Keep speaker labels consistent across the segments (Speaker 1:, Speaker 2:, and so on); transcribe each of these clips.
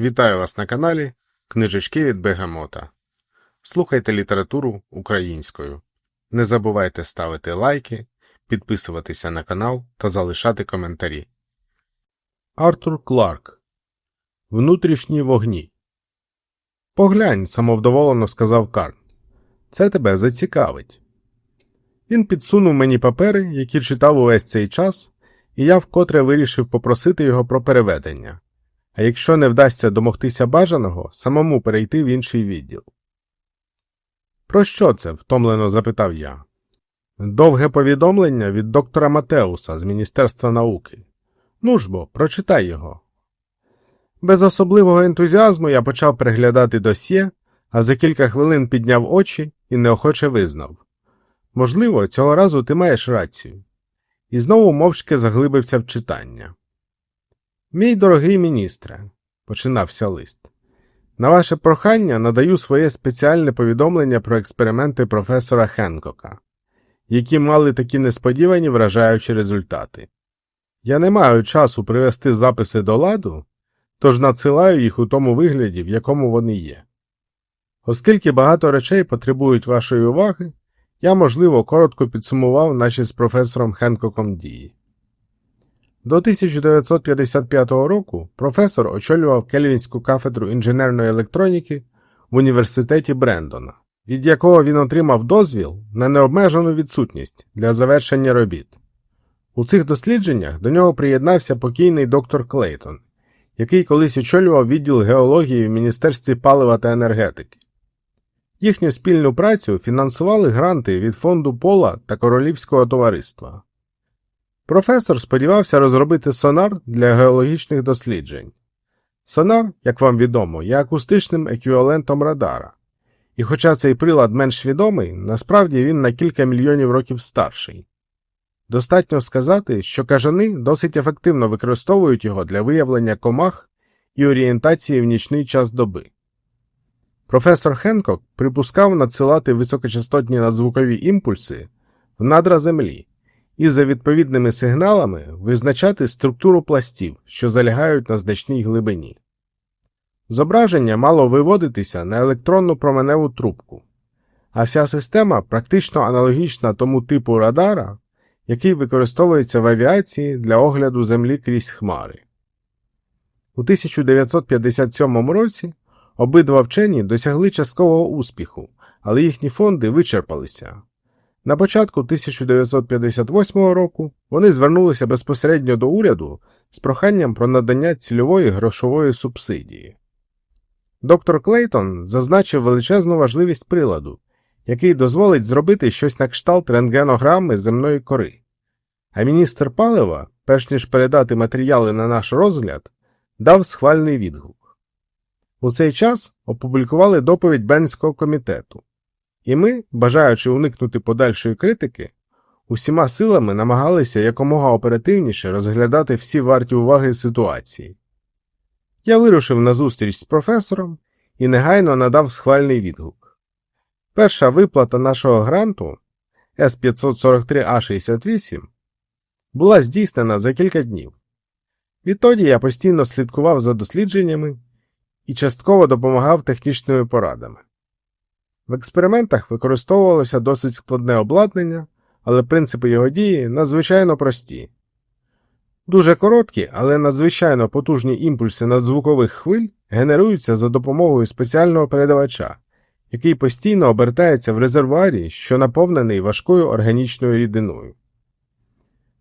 Speaker 1: Вітаю вас на каналі Книжечки від Бегамота. Слухайте літературу українською. Не забувайте ставити лайки, підписуватися на канал та залишати коментарі. Артур Кларк Внутрішні вогні. Поглянь, самовдоволено сказав Карн. Це тебе зацікавить. Він підсунув мені папери, які читав увесь цей час, і я вкотре вирішив попросити його про переведення а якщо не вдасться домогтися бажаного, самому перейти в інший відділ. Про що це? втомлено запитав я. Довге повідомлення від доктора Матеуса з Міністерства науки. Ну ж бо, прочитай його. Без особливого ентузіазму я почав переглядати досьє, а за кілька хвилин підняв очі і неохоче визнав. Можливо, цього разу ти маєш рацію. І знову мовчки заглибився в читання. Мій дорогий міністре, починався лист, на ваше прохання надаю своє спеціальне повідомлення про експерименти професора Хенкока, які мали такі несподівані вражаючі результати. Я не маю часу привести записи до ладу, тож надсилаю їх у тому вигляді, в якому вони є. Оскільки багато речей потребують вашої уваги, я, можливо, коротко підсумував наші з професором Хенкоком дії. До 1955 року професор очолював Кельвінську кафедру інженерної електроніки в університеті Брендона, від якого він отримав дозвіл на необмежену відсутність для завершення робіт. У цих дослідженнях до нього приєднався покійний доктор Клейтон, який колись очолював відділ геології в Міністерстві палива та енергетики. Їхню спільну працю фінансували гранти від фонду Пола та Королівського товариства. Професор сподівався розробити сонар для геологічних досліджень. Сонар, як вам відомо, є акустичним еквівалентом радара, і хоча цей прилад менш відомий, насправді він на кілька мільйонів років старший. Достатньо сказати, що кажани досить ефективно використовують його для виявлення комах і орієнтації в нічний час доби. Професор Хенкок припускав надсилати високочастотні надзвукові імпульси в надра Землі і за відповідними сигналами визначати структуру пластів, що залягають на значній глибині. Зображення мало виводитися на електронну променеву трубку, а вся система практично аналогічна тому типу радара, який використовується в авіації для огляду Землі крізь хмари. У 1957 році обидва вчені досягли часткового успіху, але їхні фонди вичерпалися. На початку 1958 року вони звернулися безпосередньо до уряду з проханням про надання цільової грошової субсидії. Доктор Клейтон зазначив величезну важливість приладу, який дозволить зробити щось на кшталт рентгенограми земної кори. А міністр палива, перш ніж передати матеріали на наш розгляд, дав схвальний відгук. У цей час опублікували доповідь Бернського комітету. І ми, бажаючи уникнути подальшої критики, усіма силами намагалися якомога оперативніше розглядати всі варті уваги ситуації. Я вирушив на зустріч з професором і негайно надав схвальний відгук. Перша виплата нашого гранту С543А68 була здійснена за кілька днів. Відтоді я постійно слідкував за дослідженнями і частково допомагав технічними порадами. В експериментах використовувалося досить складне обладнання, але принципи його дії надзвичайно прості. Дуже короткі, але надзвичайно потужні імпульси надзвукових хвиль генеруються за допомогою спеціального передавача, який постійно обертається в резервуарі, що наповнений важкою органічною рідиною.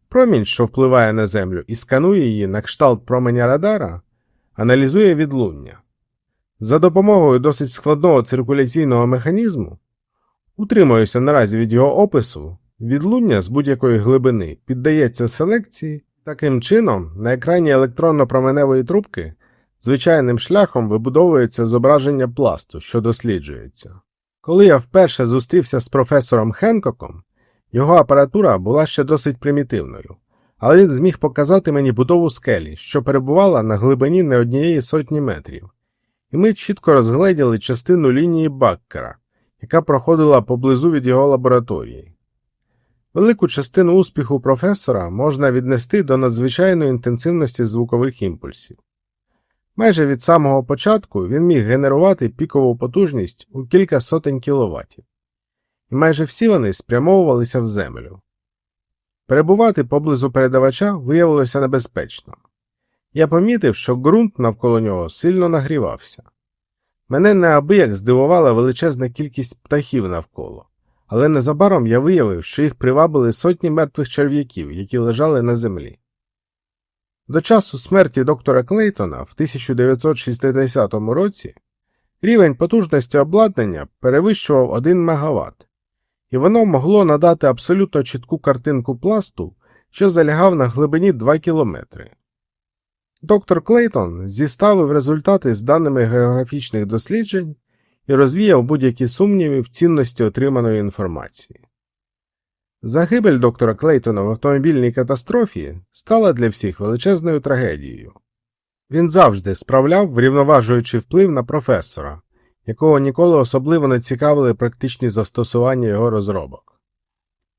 Speaker 1: Промінь, що впливає на Землю і сканує її на кшталт променя радара, аналізує відлуння. За допомогою досить складного циркуляційного механізму, утримуюся наразі від його опису, відлуння з будь-якої глибини піддається селекції, таким чином на екрані електронно-променевої трубки звичайним шляхом вибудовується зображення пласту, що досліджується. Коли я вперше зустрівся з професором Хенкоком, його апаратура була ще досить примітивною, але він зміг показати мені будову скелі, що перебувала на глибині не однієї сотні метрів і ми чітко розгледіли частину лінії Баккера, яка проходила поблизу від його лабораторії. Велику частину успіху професора можна віднести до надзвичайної інтенсивності звукових імпульсів. Майже від самого початку він міг генерувати пікову потужність у кілька сотень кіловатів, і майже всі вони спрямовувалися в землю. Перебувати поблизу передавача виявилося небезпечно. Я помітив, що ґрунт навколо нього сильно нагрівався. Мене неабияк здивувала величезна кількість птахів навколо, але незабаром я виявив, що їх привабили сотні мертвих черв'яків, які лежали на землі. До часу смерті доктора Клейтона в 1960 році рівень потужності обладнання перевищував 1 МВт, і воно могло надати абсолютно чітку картинку пласту, що залягав на глибині 2 кілометри. Доктор Клейтон зіставив результати з даними географічних досліджень і розвіяв будь-які сумніви в цінності отриманої інформації. Загибель доктора Клейтона в автомобільній катастрофі стала для всіх величезною трагедією. Він завжди справляв врівноважуючий вплив на професора, якого ніколи особливо не цікавили практичні застосування його розробок.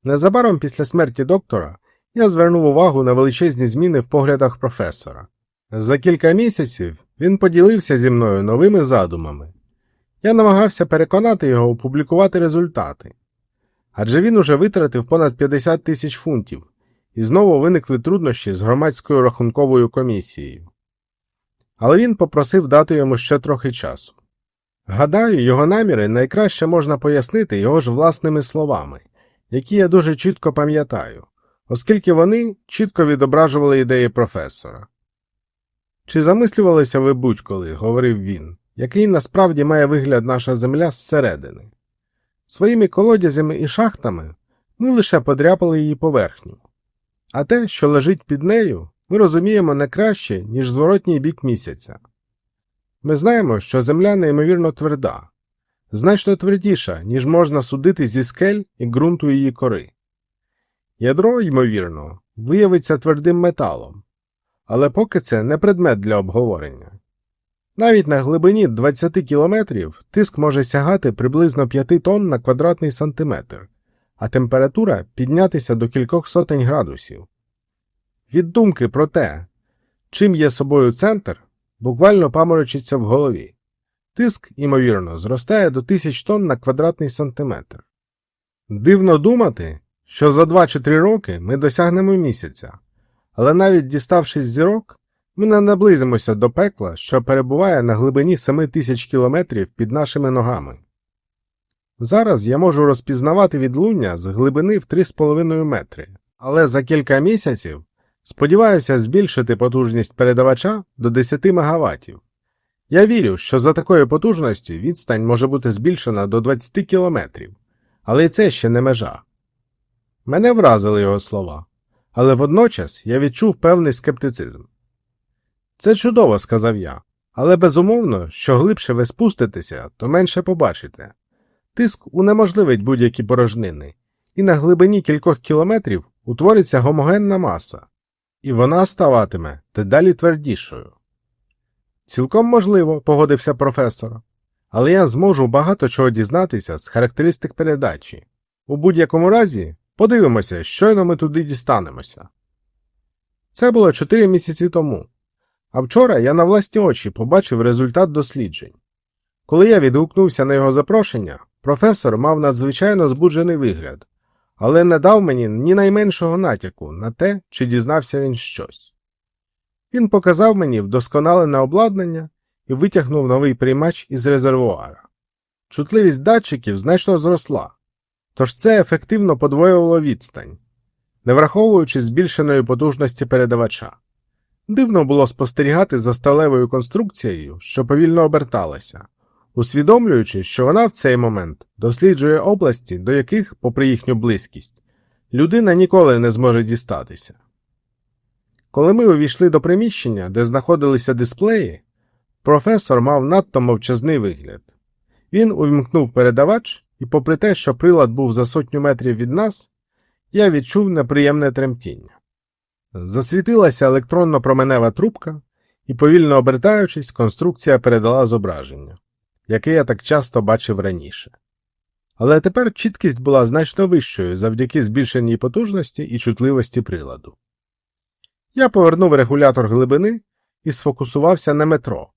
Speaker 1: Незабаром після смерті доктора я звернув увагу на величезні зміни в поглядах професора. За кілька місяців він поділився зі мною новими задумами. Я намагався переконати його опублікувати результати. Адже він уже витратив понад 50 тисяч фунтів, і знову виникли труднощі з громадською рахунковою комісією. Але він попросив дати йому ще трохи часу. Гадаю, його наміри найкраще можна пояснити його ж власними словами, які я дуже чітко пам'ятаю, оскільки вони чітко відображували ідеї професора. Чи замислювалися ви будь-коли, говорив він, який насправді має вигляд наша земля зсередини? Своїми колодязями і шахтами ми лише подряпали її поверхню, а те, що лежить під нею, ми розуміємо не краще, ніж зворотній бік місяця. Ми знаємо, що земля неймовірно тверда, значно твердіша, ніж можна судити зі скель і ґрунту її кори. Ядро, ймовірно, виявиться твердим металом, але поки це не предмет для обговорення. Навіть на глибині 20 кілометрів тиск може сягати приблизно 5 тонн на квадратний сантиметр, а температура піднятися до кількох сотень градусів. Від думки про те, чим є собою центр, буквально паморочиться в голові. Тиск, ймовірно, зростає до тисяч тонн на квадратний сантиметр. Дивно думати, що за 2 чи 3 роки ми досягнемо місяця, але навіть діставшись зірок, ми не наблизимося до пекла, що перебуває на глибині 7 тисяч кілометрів під нашими ногами. Зараз я можу розпізнавати відлуння з глибини в 3,5 метри, але за кілька місяців сподіваюся збільшити потужність передавача до 10 МВт. Я вірю, що за такої потужності відстань може бути збільшена до 20 кілометрів, але це ще не межа. Мене вразили його слова, але водночас я відчув певний скептицизм. Це чудово, сказав я, але безумовно, що глибше ви спуститеся, то менше побачите. Тиск унеможливить будь-які порожнини, і на глибині кількох кілометрів утвориться гомогенна маса, і вона ставатиме дедалі твердішою. Цілком можливо, погодився професор, але я зможу багато чого дізнатися з характеристик передачі. У будь-якому разі, подивимося, щойно ми туди дістанемося. Це було чотири місяці тому. А вчора я на власні очі побачив результат досліджень. Коли я відгукнувся на його запрошення, професор мав надзвичайно збуджений вигляд, але не дав мені ні найменшого натяку на те, чи дізнався він щось. Він показав мені вдосконалене обладнання і витягнув новий приймач із резервуара. Чутливість датчиків значно зросла, тож це ефективно подвоювало відстань, не враховуючи збільшеної потужності передавача. Дивно було спостерігати за сталевою конструкцією, що повільно оберталася, усвідомлюючи, що вона в цей момент досліджує області, до яких, попри їхню близькість, людина ніколи не зможе дістатися. Коли ми увійшли до приміщення, де знаходилися дисплеї, професор мав надто мовчазний вигляд. Він увімкнув передавач, і, попри те, що прилад був за сотню метрів від нас, я відчув неприємне тремтіння. Засвітилася електронно променева трубка, і, повільно обертаючись, конструкція передала зображення, яке я так часто бачив раніше. Але тепер чіткість була значно вищою завдяки збільшеній потужності і чутливості приладу. Я повернув регулятор глибини і сфокусувався на метро,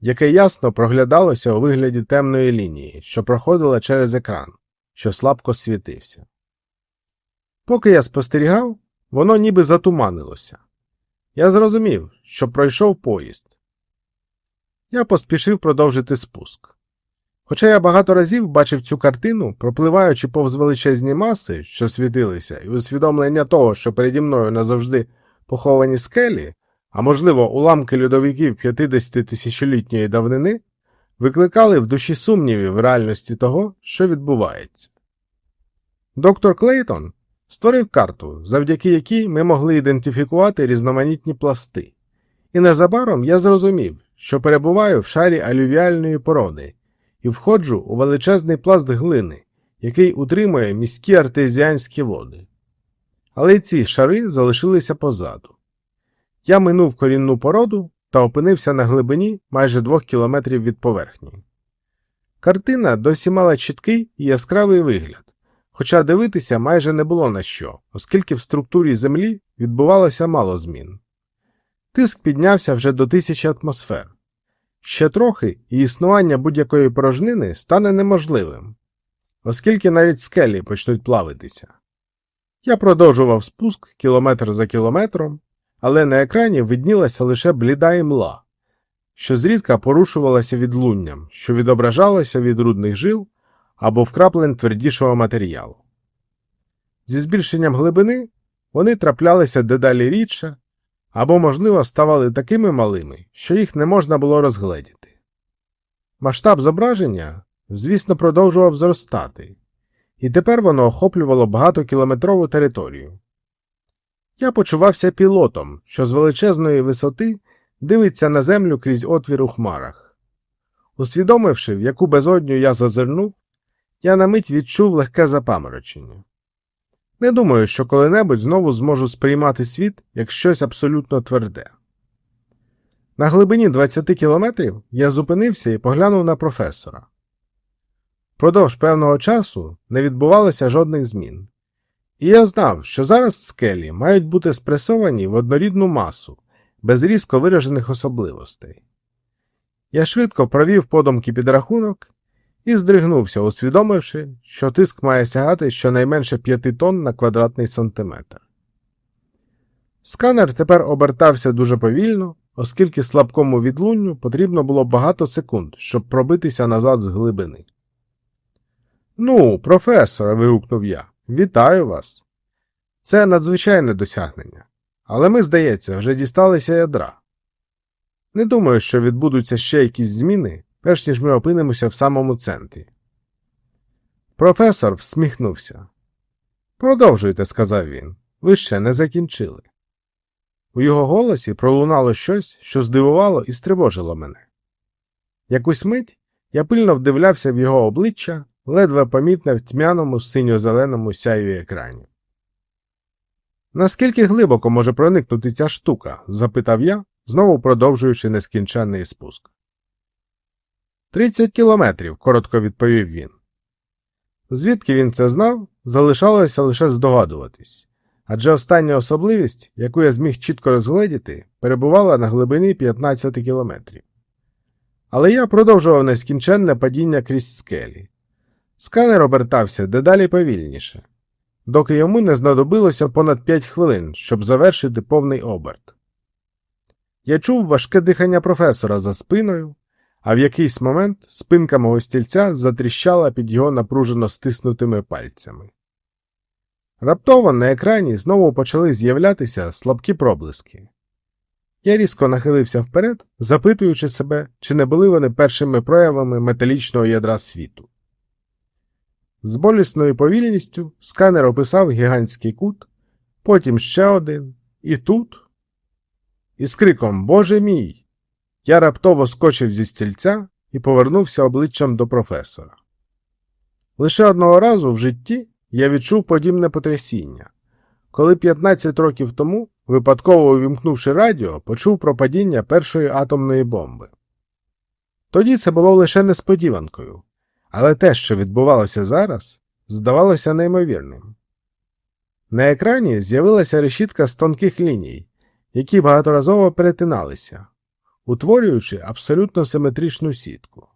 Speaker 1: яке ясно проглядалося у вигляді темної лінії, що проходила через екран, що слабко світився. Поки я спостерігав, воно ніби затуманилося. Я зрозумів, що пройшов поїзд. Я поспішив продовжити спуск. Хоча я багато разів бачив цю картину, пропливаючи повз величезні маси, що світилися, і усвідомлення того, що переді мною назавжди поховані скелі, а можливо, уламки льодовиків 50 тисячолітньої давнини, викликали в душі сумнівів в реальності того, що відбувається. Доктор Клейтон створив карту, завдяки якій ми могли ідентифікувати різноманітні пласти, і незабаром я зрозумів, що перебуваю в шарі алювіальної породи і входжу у величезний пласт глини, який утримує міські артезіанські води. Але ці шари залишилися позаду. Я минув корінну породу та опинився на глибині майже двох кілометрів від поверхні. Картина досі мала чіткий і яскравий вигляд, хоча дивитися майже не було на що, оскільки в структурі Землі відбувалося мало змін. Тиск піднявся вже до тисячі атмосфер. Ще трохи і існування будь-якої порожнини стане неможливим, оскільки навіть скелі почнуть плавитися. Я продовжував спуск кілометр за кілометром, але на екрані виднілася лише бліда імла, що зрідка порушувалася відлунням, що відображалося від рудних жил або вкраплень твердішого матеріалу. Зі збільшенням глибини вони траплялися дедалі рідше або, можливо, ставали такими малими, що їх не можна було розгледіти. Масштаб зображення, звісно, продовжував зростати, і тепер воно охоплювало багатокілометрову територію. Я почувався пілотом, що з величезної висоти дивиться на землю крізь отвір у хмарах. Усвідомивши, в яку безодню я зазирнув, я на мить відчув легке запаморочення. Не думаю, що коли-небудь знову зможу сприймати світ як щось абсолютно тверде. На глибині 20 кілометрів я зупинився і поглянув на професора. Продовж певного часу не відбувалося жодних змін. І я знав, що зараз скелі мають бути спресовані в однорідну масу, без різко виражених особливостей. Я швидко провів подумки підрахунок і здригнувся, усвідомивши, що тиск має сягати щонайменше 5 тонн на квадратний сантиметр. Сканер тепер обертався дуже повільно, оскільки слабкому відлунню потрібно було багато секунд, щоб пробитися назад з глибини. Ну, професоре, вигукнув я, вітаю вас. Це надзвичайне досягнення. Але ми, здається, вже дісталися ядра. Не думаю, що відбудуться ще якісь зміни, перш ніж ми опинимося в самому центрі. Професор всміхнувся. Продовжуйте, сказав він. Ви ще не закінчили. У його голосі пролунало щось, що здивувало і стривожило мене. Якусь мить я пильно вдивлявся в його обличчя, ледве помітне в тьмяному синьо-зеленому сяйві екранів. Наскільки глибоко може проникнути ця штука? запитав я, знову продовжуючи нескінченний спуск. Тридцять кілометрів, коротко відповів він. Звідки він це знав, залишалося лише здогадуватись, адже остання особливість, яку я зміг чітко розгледіти, перебувала на глибині 15 кілометрів. Але я продовжував нескінченне падіння крізь скелі. Сканер обертався дедалі повільніше, доки йому не знадобилося понад 5 хвилин, щоб завершити повний оберт. Я чув важке дихання професора за спиною, а в якийсь момент спинка мого стільця затріщала під його напружено стиснутими пальцями. Раптово на екрані знову почали з'являтися слабкі проблиски. Я різко нахилився вперед, запитуючи себе, чи не були вони першими проявами металічного ядра світу. З болісною повільністю сканер описав гігантський кут, потім ще один, і тут. І з криком Боже мій! Я раптово скочив зі стільця і повернувся обличчям до професора. Лише одного разу в житті я відчув подібне потрясіння, коли 15 років тому, випадково увімкнувши радіо, почув про падіння першої атомної бомби. Тоді це було лише несподіванкою, але те, що відбувалося зараз, здавалося неймовірним. На екрані з'явилася решітка з тонких ліній, які багаторазово перетиналися. утворюючи абсолютно симетричну сітку.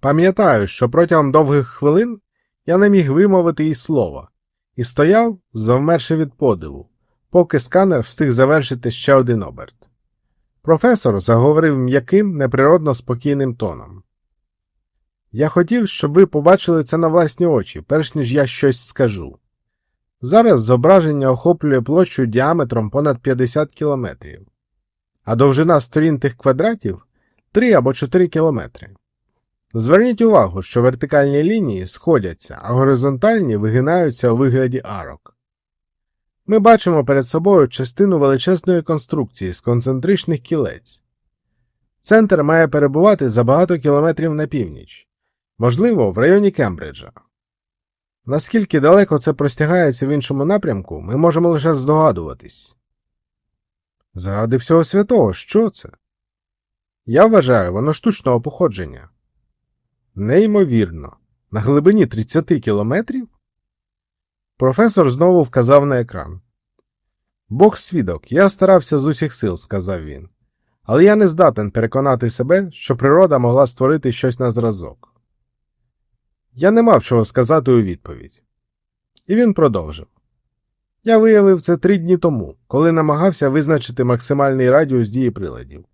Speaker 1: Пам'ятаю, що протягом довгих хвилин я не міг вимовити і слова, і стояв, завмерши від подиву, поки сканер встиг завершити ще один оберт. Професор заговорив м'яким, неприродно спокійним тоном. Я хотів, щоб ви побачили це на власні очі, перш ніж я щось скажу. Зараз зображення охоплює площу діаметром понад 50 кілометрів, а довжина сторін тих квадратів 3 або 4 кілометри. Зверніть увагу, що вертикальні лінії сходяться, а горизонтальні вигинаються у вигляді арок. Ми бачимо перед собою частину величезної конструкції з концентричних кілець. Центр має перебувати за багато кілометрів на північ, можливо, в районі Кембриджа. Наскільки далеко це простягається в іншому напрямку, ми можемо лише здогадуватись. Заради всього святого, що це? Я вважаю, воно штучного походження. Неймовірно, на глибині 30 кілометрів? Професор знову вказав на екран. Бог свідок, я старався з усіх сил, сказав він, але я не здатен переконати себе, що природа могла створити щось на зразок. Я не мав чого сказати у відповідь. І він продовжив. Я виявив це три дні тому, коли намагався визначити максимальний радіус дії приладів.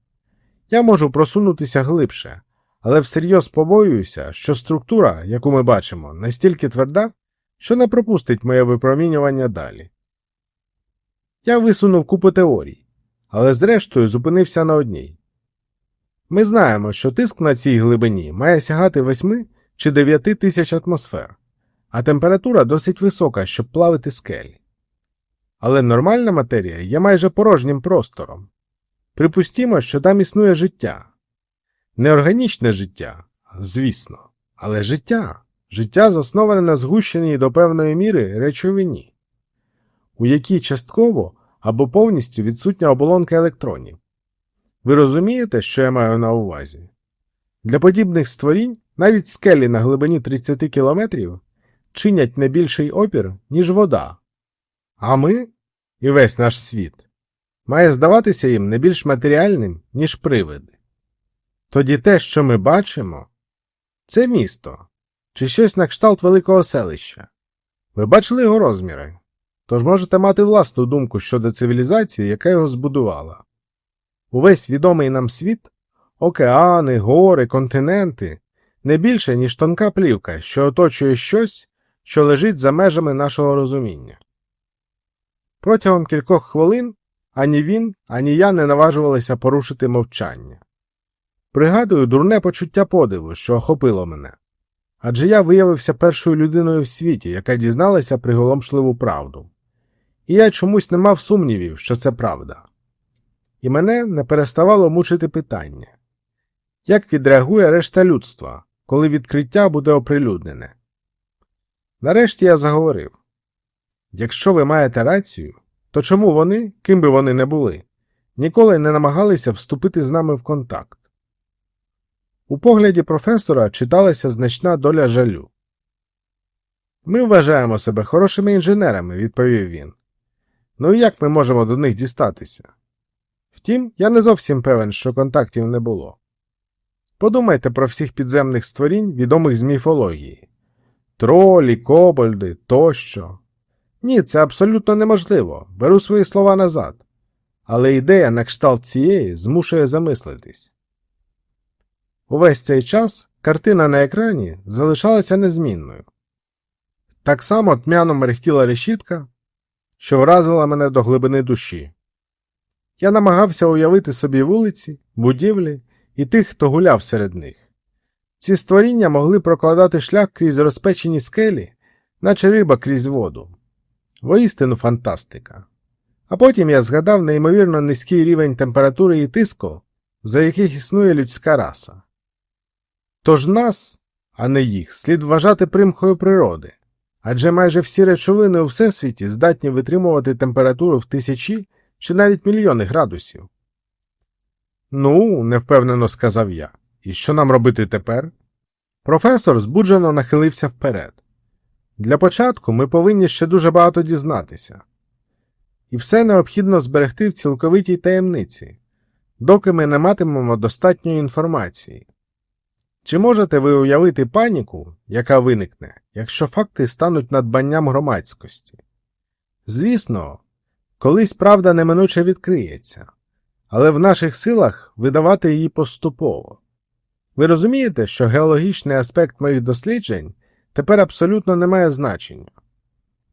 Speaker 1: Я можу просунутися глибше, але всерйоз побоююся, що структура, яку ми бачимо, настільки тверда, що не пропустить моє випромінювання далі. Я висунув купу теорій, але зрештою зупинився на одній. Ми знаємо, що тиск на цій глибині має сягати 8 чи 9 тисяч атмосфер, а температура досить висока, щоб плавити скелі. Але нормальна матерія є майже порожнім простором. Припустімо, що там існує життя. Неорганічне життя, звісно, але життя, життя засноване на згущеній до певної міри речовині, у якій частково або повністю відсутня оболонка електронів. Ви розумієте, що я маю на увазі? Для подібних створінь навіть скелі на глибині 30 кілометрів чинять не більший опір, ніж вода. А ми, і весь наш світ, має здаватися їм не більш матеріальним, ніж привиди. Тоді те, що ми бачимо, це місто чи щось на кшталт великого селища. Ви бачили його розміри, тож можете мати власну думку щодо цивілізації, яка його збудувала. Увесь відомий нам світ океани, гори, континенти не більше, ніж тонка плівка, що оточує щось, що лежить за межами нашого розуміння. Протягом кількох хвилин ані він, ані я не наважувалися порушити мовчання. Пригадую дурне почуття подиву, що охопило мене. Адже я виявився першою людиною в світі, яка дізналася приголомшливу правду. І я чомусь не мав сумнівів, що це правда. І мене не переставало мучити питання як відреагує решта людства, коли відкриття буде оприлюднене. Нарешті я заговорив якщо ви маєте рацію, то чому вони, ким би вони не були, ніколи не намагалися вступити з нами в контакт? У погляді професора читалася значна доля жалю. Ми вважаємо себе хорошими інженерами, відповів він. Ну і як ми можемо до них дістатися? Втім, я не зовсім певен, що контактів не було. Подумайте про всіх підземних створінь, відомих з міфології тролі, кобольди тощо. Ні, це абсолютно неможливо. Беру свої слова назад. Але ідея на кшталт цієї змушує замислитись. Увесь цей час картина на екрані залишалася незмінною. Так само тмяно мерехтіла решітка, що вразила мене до глибини душі. Я намагався уявити собі вулиці, будівлі і тих, хто гуляв серед них. Ці створіння могли прокладати шлях крізь розпечені скелі, наче риба крізь воду. Воістину фантастика. А потім я згадав неймовірно низький рівень температури і тиску, за яких існує людська раса. Тож нас, а не їх, слід вважати примхою природи, адже майже всі речовини у всесвіті здатні витримувати температуру в тисячі чи навіть мільйони градусів. Ну, невпевнено сказав я. І що нам робити тепер? Професор збуджено нахилився вперед. Для початку ми повинні ще дуже багато дізнатися. І все необхідно зберегти в цілковитій таємниці, доки ми не матимемо достатньої інформації. Чи можете ви уявити паніку, яка виникне, якщо факти стануть надбанням громадськості? Звісно, колись правда неминуче відкриється, але в наших силах видавати її поступово. Ви розумієте, що геологічний аспект моїх досліджень тепер абсолютно не має значення.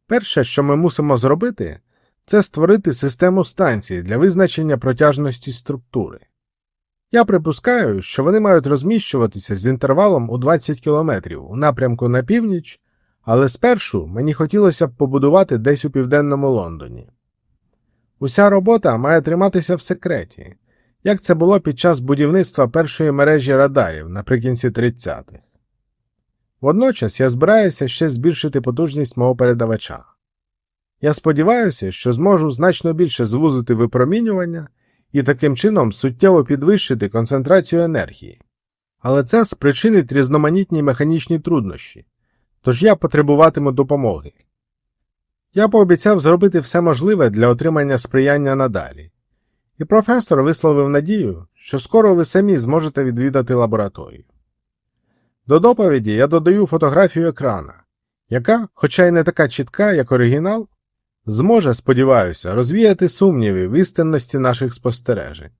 Speaker 1: Перше, що ми мусимо зробити, це створити систему станцій для визначення протяжності структури. Я припускаю, що вони мають розміщуватися з інтервалом у 20 км у напрямку на північ, але спершу мені хотілося б побудувати десь у південному Лондоні. Уся робота має триматися в секреті, як це було під час будівництва першої мережі радарів наприкінці 30-х. Водночас я збираюся ще збільшити потужність мого передавача. Я сподіваюся, що зможу значно більше звузити випромінювання і таким чином суттєво підвищити концентрацію енергії. Але це спричинить різноманітні механічні труднощі, тож я потребуватиму допомоги. Я пообіцяв зробити все можливе для отримання сприяння надалі, і професор висловив надію, що скоро ви самі зможете відвідати лабораторію. До доповіді я додаю фотографію екрана, яка, хоча й не така чітка, як оригінал, зможе, сподіваюся, розвіяти сумніви в істинності наших спостережень.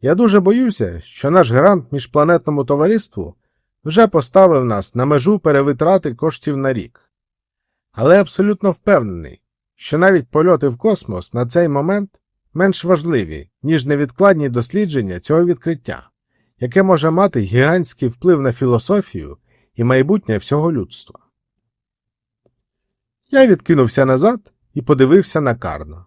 Speaker 1: Я дуже боюся, що наш грант міжпланетному товариству вже поставив нас на межу перевитрати коштів на рік. Але абсолютно впевнений, що навіть польоти в космос на цей момент менш важливі, ніж невідкладні дослідження цього відкриття, яке може мати гігантський вплив на філософію і майбутнє всього людства. Я відкинувся назад і подивився на Карна.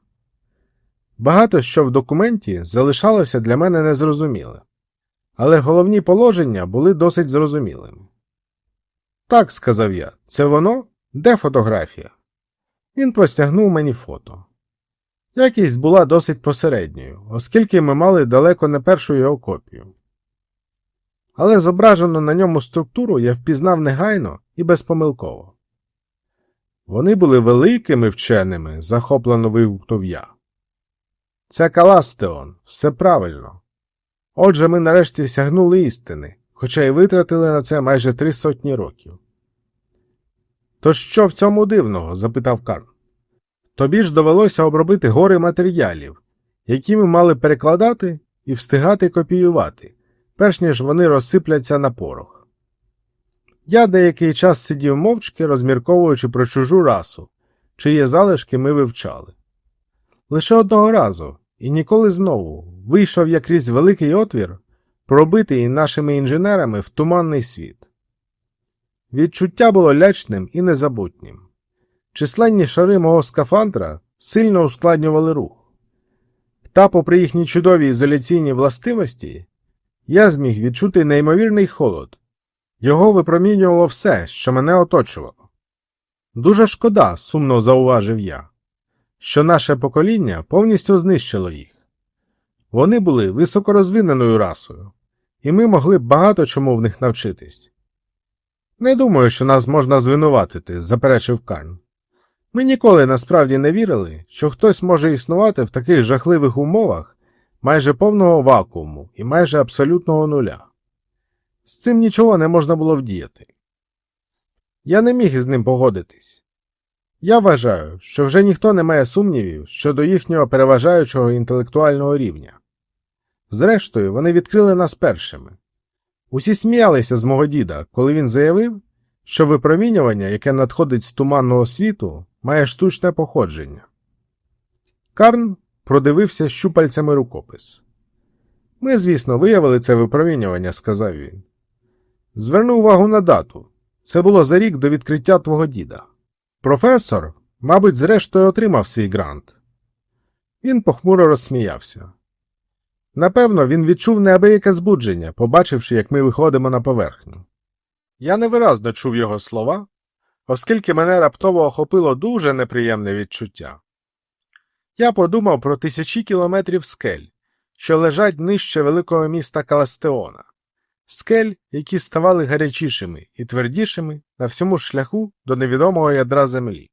Speaker 1: Багато що в документі залишалося для мене незрозуміле, але головні положення були досить зрозумілими. Так, сказав я, це воно? Де фотографія? Він простягнув мені фото. Якість була досить посередньою, оскільки ми мали далеко не першу його копію. Але зображену на ньому структуру я впізнав негайно і безпомилково. Вони були великими вченими, захоплено вигукнув я. Це Каластеон, все правильно. Отже, ми нарешті сягнули істини, хоча й витратили на це майже три сотні років. То що в цьому дивного? запитав Карн. Тобі ж довелося обробити гори матеріалів, які ми мали перекладати і встигати копіювати, перш ніж вони розсипляться на порох. Я деякий час сидів мовчки, розмірковуючи про чужу расу, чиї залишки ми вивчали. Лише одного разу, і ніколи знову, вийшов я крізь великий отвір, пробитий нашими інженерами в туманний світ. Відчуття було лячним і незабутнім. Численні шари мого скафандра сильно ускладнювали рух. Та, попри їхні чудові ізоляційні властивості, я зміг відчути неймовірний холод. Його випромінювало все, що мене оточувало. Дуже шкода, сумно зауважив я, що наше покоління повністю знищило їх. Вони були високорозвиненою расою, і ми могли багато чому в них навчитись. Не думаю, що нас можна звинуватити, заперечив Кань. Ми ніколи насправді не вірили, що хтось може існувати в таких жахливих умовах майже повного вакууму і майже абсолютного нуля. З цим нічого не можна було вдіяти. Я не міг із ним погодитись. Я вважаю, що вже ніхто не має сумнівів щодо їхнього переважаючого інтелектуального рівня. Зрештою, вони відкрили нас першими. Усі сміялися з мого діда, коли він заявив, що випромінювання, яке надходить з туманного світу, має штучне походження. Карн продивився щупальцями рукопис. Ми, звісно, виявили це випромінювання, сказав він. Зверни увагу на дату. Це було за рік до відкриття твого діда. Професор, мабуть, зрештою отримав свій грант. Він похмуро розсміявся. Напевно, він відчув неабияке збудження, побачивши, як ми виходимо на поверхню. Я невиразно чув його слова, оскільки мене раптово охопило дуже неприємне відчуття. Я подумав про тисячі кілометрів скель, що лежать нижче великого міста Каластеона, скель, які ставали гарячішими і твердішими на всьому шляху до невідомого ядра землі.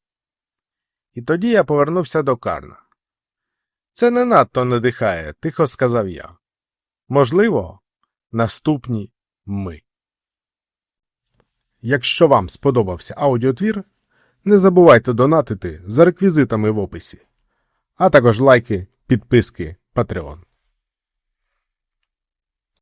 Speaker 1: І тоді я повернувся до Карна. Це не надто надихає, тихо сказав я. Можливо, наступні ми. Якщо вам сподобався аудіотвір, не забувайте донатити за реквізитами в описі, а також лайки, підписки, Patreon.